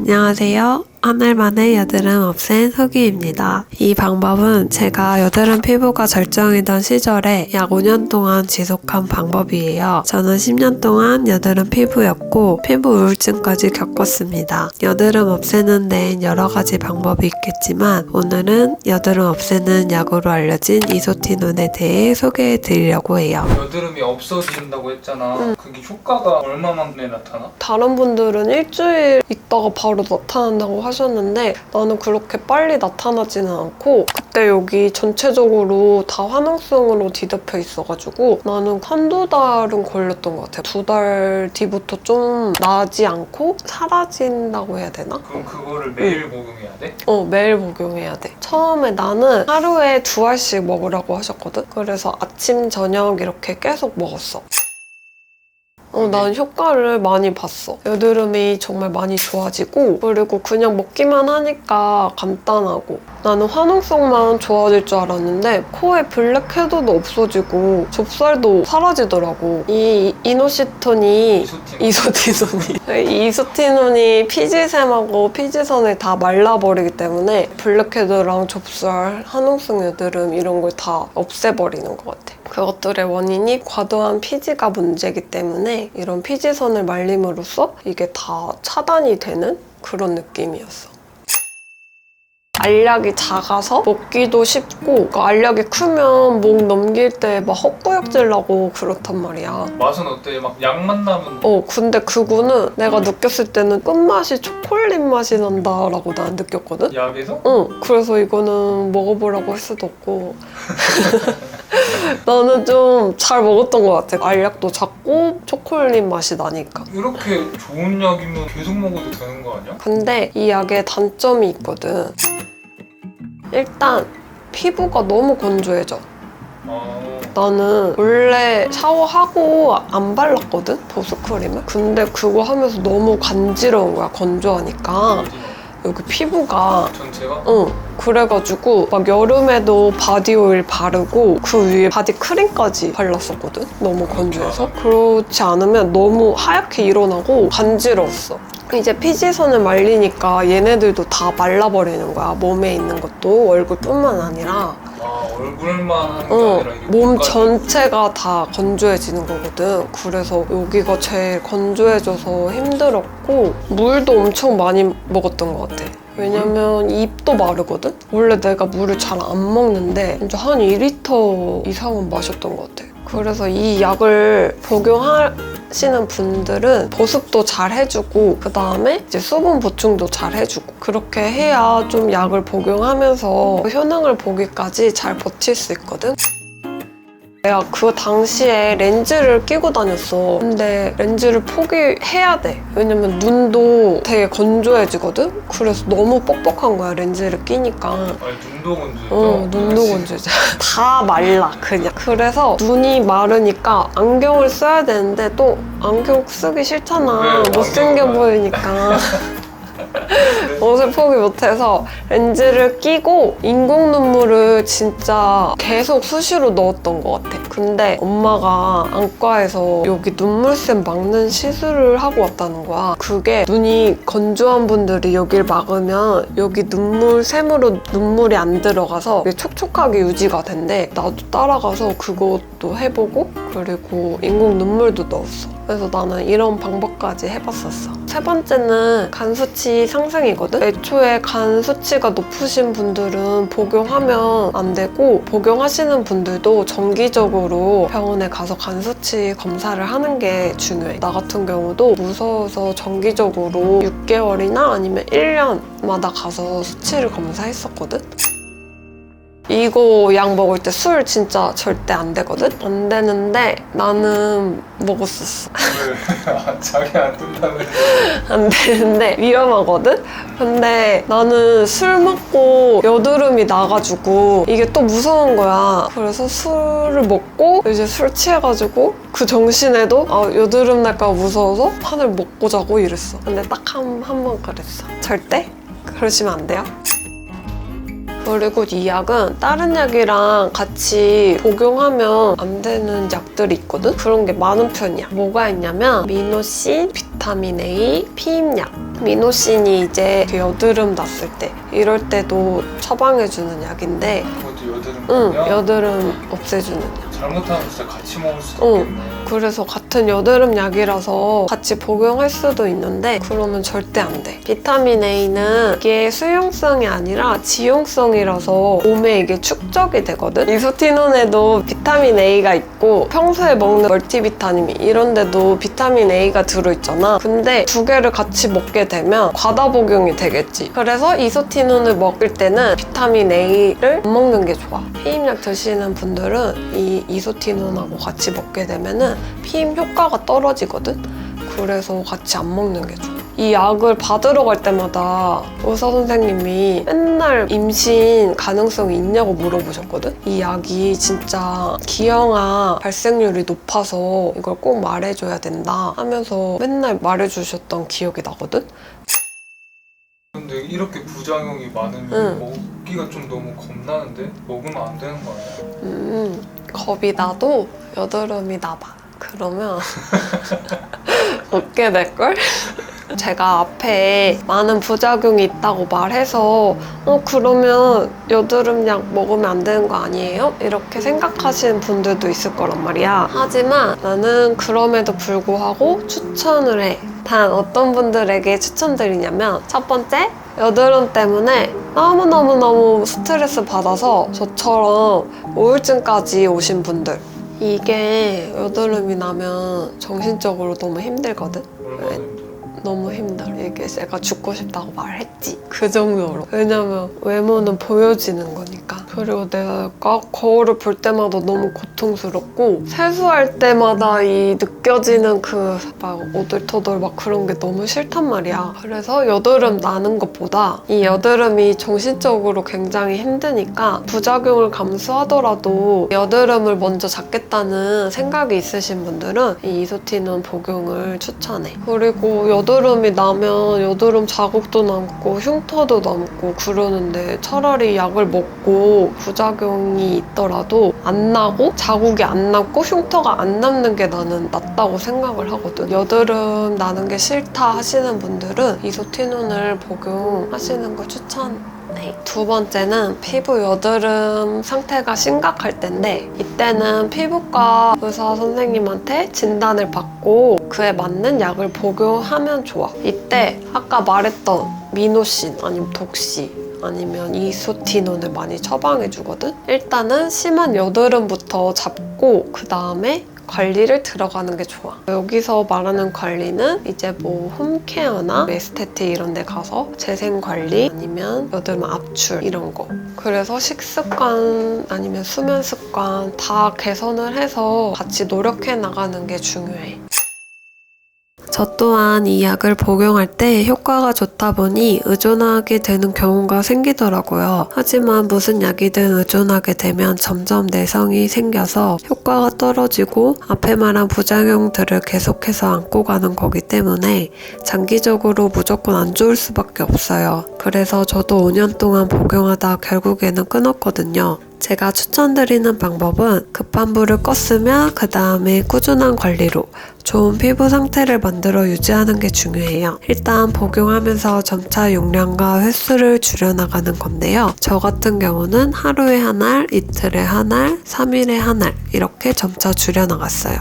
안녕하세요. 하늘만의 여드름 없앤 소기입니다. 이 방법은 제가 여드름 피부가 절정이던 시절에 약 5년 동안 지속한 방법이에요. 저는 10년 동안 여드름 피부였고 피부 우울증까지 겪었습니다. 여드름 없애는 데엔 여러 가지 방법이 있겠지만 오늘은 여드름 없애는 약으로 알려진 이소티논에 대해 소개해 드리려고 해요. 여드름이 없어진다고 했잖아. 그게 효과가 얼마 만에 나타나? 다른 분들은 일주일 있다가 바로 나타난다고 하 셨는데 나는 그렇게 빨리 나타나지는 않고 그때 여기 전체적으로 다 화농성으로 뒤덮여 있어가지고 나는 한두 달은 걸렸던 것 같아. 두달 뒤부터 좀 나지 않고 사라진다고 해야 되나? 그럼 그거를 매일 복용해야 돼? 어, 매일 복용해야 돼. 처음에 나는 하루에 두 알씩 먹으라고 하셨거든? 그래서 아침, 저녁 이렇게 계속 먹었어. 어, 난 효과를 많이 봤어. 여드름이 정말 많이 좋아지고, 그리고 그냥 먹기만 하니까 간단하고. 나는 화농성만 좋아질 줄 알았는데, 코에 블랙헤드도 없어지고, 좁쌀도 사라지더라고. 이 이노시톤이. 이소티논이 이 이소티논이 피지샘하고 피지선을 다 말라버리기 때문에 블랙헤드랑 좁쌀, 한홍성 여드름 이런 걸 다 없애버리는 것 같아. 그것들의 원인이 과도한 피지가 문제이기 때문에 이런 피지선을 말림으로써 이게 다 차단이 되는 그런 느낌이었어. 알약이 작아서 먹기도 쉽고 그 알약이 크면 목 넘길 때 막 헛구역질 나고 그렇단 말이야. 맛은 어때? 막 약맛 나면 어, 근데 그거는 내가 느꼈을 때는 끝맛이 초콜릿 맛이 난다라고 난 느꼈거든? 약에서? 응, 그래서 이거는 먹어보라고 할 수도 없고. 나는 좀 잘 먹었던 것 같아. 알약도 작고 초콜릿 맛이 나니까. 이렇게 좋은 약이면 계속 먹어도 되는 거 아니야? 근데 이 약에 단점이 있거든. 일단 피부가 너무 건조해져. 아, 나는 원래 샤워하고 안 발랐거든? 보습크림을? 근데 그거 하면서 너무 간지러운 거야, 건조하니까. 여기 피부가 전체가? 응. 그래가지고 막 여름에도 바디 오일 바르고 그 위에 바디 크림까지 발랐었거든. 너무 건조해서. 그렇지 않으면 너무 하얗게 일어나고 간지러웠어. 이제 피지선을 말리니까 얘네들도 다 말라버리는 거야. 몸에 있는 것도 얼굴뿐만 아니라 아, 얼굴만 하는 게 어, 아니라 이게 몸. 전체가 다 건조해지는 거거든. 그래서 여기가 제일 건조해져서 힘들었고 물도 엄청 많이 먹었던 것 같아. 왜냐면 입도 마르거든? 원래 내가 물을 잘 안 먹는데 진짜 한 2리터 이상은 마셨던 것 같아. 그래서 이 약을 복용하시는 분들은 보습도 잘 해주고 그 다음에 이제 수분 보충도 잘 해주고 그렇게 해야 좀 약을 복용하면서 효능을 보기까지 잘 버틸 수 있거든. 내가 그 당시에 렌즈를 끼고 다녔어. 근데 렌즈를 포기해야 돼. 왜냐면 눈도 되게 건조해지거든? 그래서 너무 뻑뻑한 거야, 렌즈를 끼니까. 아니, 눈도 건조해. 어, 눈도 건조해져. 다 말라, 그냥. 그래서 눈이 마르니까 안경을 써야 되는데 또 안경 쓰기 싫잖아. 왜? 못생겨 안경을 보이니까. 옷을 포기 못해서 렌즈를 끼고 인공 눈물을 진짜 계속 수시로 넣었던 것 같아. 근데 엄마가 안과에서 여기 눈물샘 막는 시술을 하고 왔다는 거야. 그게 눈이 건조한 분들이 여길 막으면 여기 눈물샘으로 눈물이 안 들어가서 촉촉하게 유지가 된대. 나도 따라가서 그것도 해보고 그리고 인공 눈물도 넣었어. 그래서 나는 이런 방법까지 해봤었어. 세 번째는 간 수치 상승이거든? 애초에 간 수치가 높으신 분들은 복용하면 안 되고, 복용하시는 분들도 정기적으로 병원에 가서 간 수치 검사를 하는 게 중요해. 나 같은 경우도 무서워서 정기적으로 6개월이나 아니면 1년마다 가서 수치를 검사했었거든? 이거 약 먹을 때 술 진짜 절대 안 되거든? 안 되는데 나는 먹었었어. 자기 안 뜬다면서. 안 되는데 위험하거든? 근데 나는 술 먹고 여드름이 나가지고 이게 또 무서운 거야. 그래서 술을 먹고 이제 술 취해가지고 그 정신에도 아, 여드름 날까 무서워서 하늘 먹고 자고 이랬어. 근데 딱 한 한 번 그랬어. 절대 그러시면 안 돼요. 그리고 이 약은 다른 약이랑 같이 복용하면 안 되는 약들이 있거든? 그런 게 많은 편이야. 뭐가 있냐면 미노신, 비타민 A, 피임약. 미노신이 이제 그 여드름 났을 때 이럴 때도 처방해주는 약인데 응? 여드름 없애주는 약. 잘못하면 진짜 같이 먹을 수도 응. 있겠네. 그래서 같은 여드름 약이라서 같이 복용할 수도 있는데 그러면 절대 안 돼. 비타민 A는 이게 수용성이 아니라 지용성이라서 몸에 이게 축적이 되거든. 이소티논에도 비타민 A가 있고 평소에 먹는 멀티비타민 이런 데도 비타민 A가 들어있잖아. 근데 두 개를 같이 먹게 되면 과다 복용이 되겠지. 그래서 이소티논을 먹을 때는 비타민 A를 안 먹는 게 좋아. 피임약 드시는 분들은 이 이소티논하고 같이 먹게 되면은 피임 효과가 떨어지거든. 그래서 같이 안 먹는 게 좋아. 이 약을 받으러 갈 때마다 의사 선생님이 맨날 임신 가능성이 있냐고 물어보셨거든. 이 약이 진짜 기형아 발생률이 높아서 이걸 꼭 말해줘야 된다 하면서 맨날 말해주셨던 기억이 나거든. 근데 이렇게 부작용이 많으면 응. 먹기가 좀 너무 겁나는데 먹으면 안 되는 거 아니야? 음, 겁이 나도 여드름이 나봐. 그러면 웃게 될걸? 제가 앞에 많은 부작용이 있다고 말해서 어 그러면 여드름 약 먹으면 안 되는 거 아니에요? 이렇게 생각하시는 분들도 있을 거란 말이야. 하지만 나는 그럼에도 불구하고 추천을 해. 단 어떤 분들에게 추천드리냐면 첫 번째 여드름 때문에 너무너무너무 스트레스 받아서 저처럼 우울증까지 오신 분들 이게 여드름이 나면 정신적으로 너무 힘들거든? 너무 힘들어. 이게 제가 죽고 싶다고 말했지. 그 정도로. 왜냐면 외모는 보여지는 거니까. 그리고 내가 거울을 볼 때마다 너무 고통스럽고 세수할 때마다 이 느껴지는 그 막 오돌토돌 막 그런 게 너무 싫단 말이야. 그래서 여드름 나는 것보다 이 여드름이 정신적으로 굉장히 힘드니까 부작용을 감수하더라도 여드름을 먼저 잡겠다는 생각이 있으신 분들은 이 이소티논 복용을 추천해. 그리고 여드 름이 나면 여드름 자국도 남고 흉터도 남고 그러는데 차라리 약을 먹고 부작용이 있더라도 안 나고 자국이 안 남고 흉터가 안 남는 게 나는 낫다고 생각을 하거든. 여드름 나는 게 싫다 하시는 분들은 이소티논을 복용하시는 걸 추천. 네. 두 번째는 피부 여드름 상태가 심각할 텐데 이때는 피부과 의사 선생님한테 진단을 받고 그에 맞는 약을 복용하면 좋아. 이때 아까 말했던 미노신 아니면 독시 아니면 이소티논을 많이 처방해 주거든. 일단은 심한 여드름부터 잡고 그 다음에 관리를 들어가는 게 좋아. 여기서 말하는 관리는 이제 뭐 홈케어나 에스테티 이런 데 가서 재생 관리 아니면 여드름 압출 이런 거. 그래서 식습관 아니면 수면 습관 다 개선을 해서 같이 노력해 나가는 게 중요해. 저 또한 이 약을 복용할 때 효과가 좋다 보니 의존하게 되는 경우가 생기더라고요. 하지만 무슨 약이든 의존하게 되면 점점 내성이 생겨서 효과가 떨어지고 앞에 말한 부작용들을 계속해서 안고 가는 거기 때문에 장기적으로 무조건 안 좋을 수밖에 없어요. 그래서 저도 5년 동안 복용하다 결국에는 끊었거든요. 제가 추천드리는 방법은 급한 불을 껐으면 그 다음에 꾸준한 관리로 좋은 피부 상태를 만들어 유지하는 게 중요해요. 일단 복용하면서 점차 용량과 횟수를 줄여나가는 건데요. 저 같은 경우는 하루에 한 알, 이틀에 한 알, 3일에 한 알 이렇게 점차 줄여나갔어요.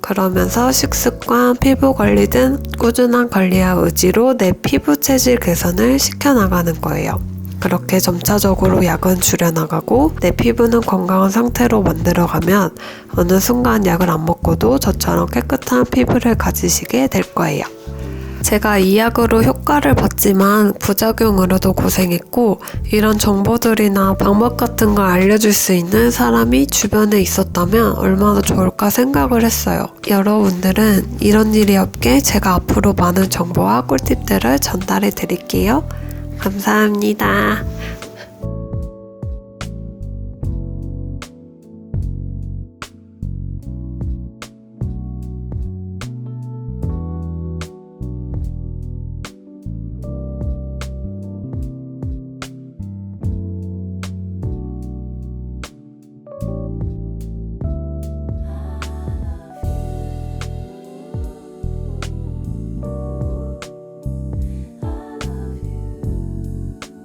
그러면서 식습관, 피부 관리 등 꾸준한 관리와 의지로 내 피부 체질 개선을 시켜나가는 거예요. 그렇게 점차적으로 약은 줄여나가고 내 피부는 건강한 상태로 만들어가면 어느 순간 약을 안 먹고도 저처럼 깨끗한 피부를 가지시게 될 거예요. 제가 이 약으로 효과를 봤지만 부작용으로도 고생했고 이런 정보들이나 방법 같은 걸 알려줄 수 있는 사람이 주변에 있었다면 얼마나 좋을까 생각을 했어요. 여러분들은 이런 일이 없게 제가 앞으로 많은 정보와 꿀팁들을 전달해 드릴게요. 감사합니다.